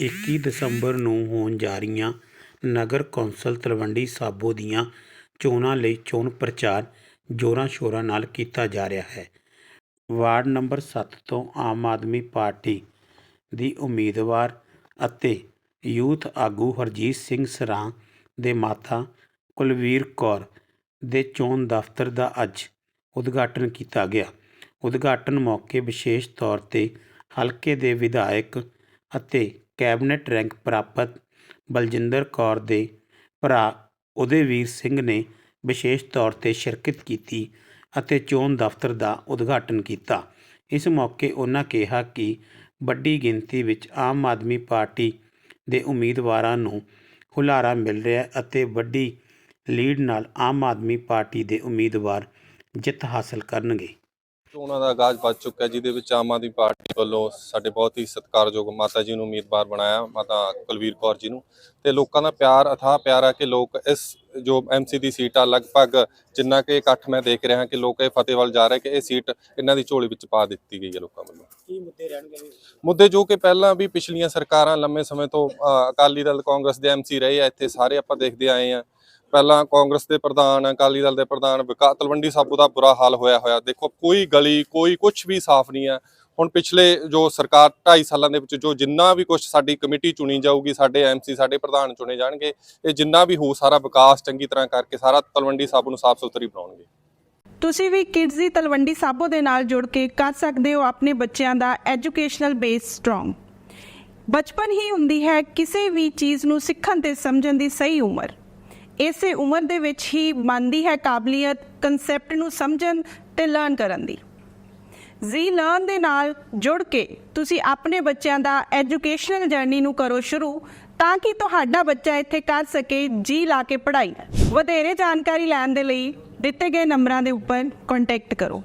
21 ਦਸੰਬਰ ਨੂੰ ਹੋਣ ਜਾ ਰਹੀਆਂ ਨਗਰ ਕੌਂਸਲ ਤਲਵੰਡੀ ਸਾਬੋ ਦੀਆਂ ਚੋਣਾਂ ਲਈ ਚੋਣ ਪ੍ਰਚਾਰ ਜ਼ੋਰਾਂ ਸ਼ੋਰਾਂ ਨਾਲ ਕੀਤਾ ਜਾ ਰਿਹਾ ਹੈ। ਵਾਰਡ ਨੰਬਰ 7 ਤੋਂ ਆਮ ਆਦਮੀ ਪਾਰਟੀ ਦੀ ਉਮੀਦਵਾਰ ਅਤੇ ਯੂਥ ਆਗੂ ਹਰਜੀਤ ਸਿੰਘ ਸਰਾਂ ਦੇ ਮਾਤਾ ਕੁਲਵੀਰ ਕੌਰ ਦੇ ਚੋਣ ਦਫ਼ਤਰ ਦਾ ਅੱਜ ਉਦਘਾਟਨ ਕੀਤਾ ਗਿਆ। ਉਦਘਾਟਨ ਮੌਕੇ ਵਿਸ਼ੇਸ਼ ਤੌਰ ਤੇ ਹਲਕੇ ਦੇ ਵਿਧਾਇਕ ਅਤੇ ਕੈਬਨਿਟ ਰੈਂਕ ਪ੍ਰਾਪਤ ਬਲਜਿੰਦਰ ਕੌਰ ਦੇ ਭਰਾ ਉਦੈਵੀਰ ਸਿੰਘ ਨੇ ਵਿਸ਼ੇਸ਼ ਤੌਰ ਤੇ ਸ਼ਿਰਕਤ ਕੀਤੀ ਅਤੇ ਚੋਣ ਦਫ਼ਤਰ ਦਾ ਉਦਘਾਟਨ ਕੀਤਾ। ਇਸ ਮੌਕੇ ਉਹਨਾਂ ਕਿਹਾ ਕਿ ਵੱਡੀ ਗਿਣਤੀ ਵਿੱਚ ਆਮ ਆਦਮੀ ਪਾਰਟੀ ਦੇ ਉਮੀਦਵਾਰਾਂ ਨੂੰ ਹੁਲਾਰਾ ਮਿਲ ਰਿਹਾ ਹੈ ਅਤੇ ਵੱਡੀ ਲੀਡ ਨਾਲ ਆਮ ਆਦਮੀ ਪਾਰਟੀ ਦੇ ਉਮੀਦਵਾਰ ਜਿੱਤ ਹਾਸਲ ਕਰਨਗੇ। ਚੋਣਾਂ ਦਾ ਆਗਾਜ਼ ਵੱਜ ਚੁੱਕਾ ਹੈ, ਜਿਹਦੇ ਵਿੱਚ ਆਮ ਆਦਮੀ ਪਾਰਟੀ ਵੱਲੋਂ ਸਾਡੇ ਬਹੁਤ ਹੀ ਸਤਿਕਾਰਯੋਗ ਮਾਤਾ ਜੀ ਨੂੰ ਉਮੀਦਵਾਰ ਬਣਾਇਆ ਮਾਤਾ ਕੁਲਵੀਰ ਕੌਰ ਜੀ ਨੂੰ। ਤੇ ਲੋਕਾਂ ਦਾ ਪਿਆਰ ਅਥਾਹ ਪਿਆਰ ਹੈ ਕਿ ਲੋਕ ਇਸ ਜੋ ਐਮਸੀ ਦੀ ਸੀਟ ਆ ਲਗਭਗ ਜਿੰਨਾ ਕਿ ਇਕੱਠ ਮੈਂ ਦੇਖ ਰਿਹਾ ਕਿ ਲੋਕ ਇਹ ਫਤਿਹ ਵੱਲ ਜਾ ਰਹੇ ਕਿ ਇਹ ਸੀਟ ਇਹਨਾਂ ਦੀ ਝੋਲੀ ਵਿੱਚ ਪਾ ਦਿੱਤੀ ਗਈ ਹੈ ਲੋਕਾਂ ਵੱਲੋਂ। ਕੀ ਮੁੱਦੇ ਰਹਿਣਗੇ ਮੁੱਦੇ ਜੋ ਕਿ ਪਹਿਲਾਂ ਵੀ ਪਿਛਲੀਆਂ ਸਰਕਾਰਾਂ ਲੰਮੇ ਸਮੇਂ ਤੋਂ ਅਕਾਲੀ ਦਲ ਕਾਂਗਰਸ ਦੇ ਐਮਸੀ ਰਹੇ ਆ ਇੱਥੇ ਸਾਰੇ ਆਪਾਂ ਦੇਖਦੇ ਆਏ ਆ ਪਹਿਲਾਂ ਕਾਂਗਰਸ ਦੇ ਪ੍ਰਧਾਨ, ਅਕਾਲੀ ਦਲ ਦੇ ਪ੍ਰਧਾਨ, ਵਿਕਾ, ਤਲਵੰਡੀ ਸਾਬੋ ਦਾ ਬੁਰਾ ਹਾਲ ਹੋਇਆ ਹੋਇਆ। ਦੇਖੋ, ਕੋਈ ਗਲੀ, ਕੋਈ ਕੁਝ ਵੀ ਸਾਫ਼ ਨਹੀਂ ਹੈ। ਹੁਣ ਪਿਛਲੇ ਜੋ ਸਰਕਾਰ 2.5 ਸਾਲਾਂ ਦੇ ਵਿੱਚ ਜੋ ਜਿੰਨਾ ਵੀ ਕੁਝ ਸਾਡੀ ਕਮੇਟੀ ਚੁਣੀ ਜਾਊਗੀ, ਸਾਡੇ ਐਮਸੀ ਸਾਡੇ ਪ੍ਰਧਾਨ ਚੁਣੇ ਜਾਣਗੇ, ਇਹ ਜਿੰਨਾ ਵੀ ਹੋ ਸਾਰਾ ਵਿਕਾਸ ਚੰਗੀ ਤਰ੍ਹਾਂ ਕਰਕੇ ਸਾਰਾ ਤਲਵੰਡੀ ਸਾਬੋ ਨੂੰ ਸਾਫ਼ ਸੁਥਰੀ ਬਣਾਉਣਗੇ। ਤੁਸੀਂ ਵੀ ਕਿਡਜ਼ ਦੀ ਤਲਵੰਡੀ ਸਾਬੋ ਦੇ ਨਾਲ ਜੁੜ ਕੇ ਕਰ ਸਕਦੇ ਹੋ ਆਪਣੇ ਬੱਚਿਆਂ ਦਾ ਐਜੂਕੇਸ਼ਨਲ ਬੇਸ ਸਟਰੋਂਗ। ਬਚਪਨ ਹੀ ਹੁੰਦੀ ਹੈ ਕਿਸੇ ਵੀ ਚੀਜ਼ ਨੂੰ ਸਿੱਖਣ ਤੇ ਸਮਝਣ ਦੀ ਸਹੀ ਉਮਰ। ਇਸੇ ਉਮਰ ਦੇ ਵਿੱਚ ਹੀ ਬਣਦੀ ਹੈ ਕਾਬਲੀਅਤ ਕਨਸੈਪਟ ਨੂੰ ਸਮਝਣ ਤੇ ਲਰਨ ਕਰਨ ਦੀ। ਜ਼ੀ ਲਰਨ ਦੇ ਨਾਲ ਜੁੜ ਕੇ ਤੁਸੀਂ ਆਪਣੇ ਬੱਚਿਆਂ ਦਾ ਐਜੂਕੇਸ਼ਨਲ ਜਰਨੀ ਨੂੰ ਕਰੋ ਸ਼ੁਰੂ ਤਾਂ ਕਿ ਤੁਹਾਡਾ ਬੱਚਾ ਇੱਥੇ ਕਰ ਸਕੇ ਜੀ ਲਾ ਕੇ ਪੜ੍ਹਾਈ। ਵਧੇਰੇ ਜਾਣਕਾਰੀ ਲੈਣ ਦੇ ਲਈ ਦਿੱਤੇ ਗਏ ਨੰਬਰਾਂ ਦੇ ਉੱਪਰ ਕੰਟੈਕਟ ਕਰੋ।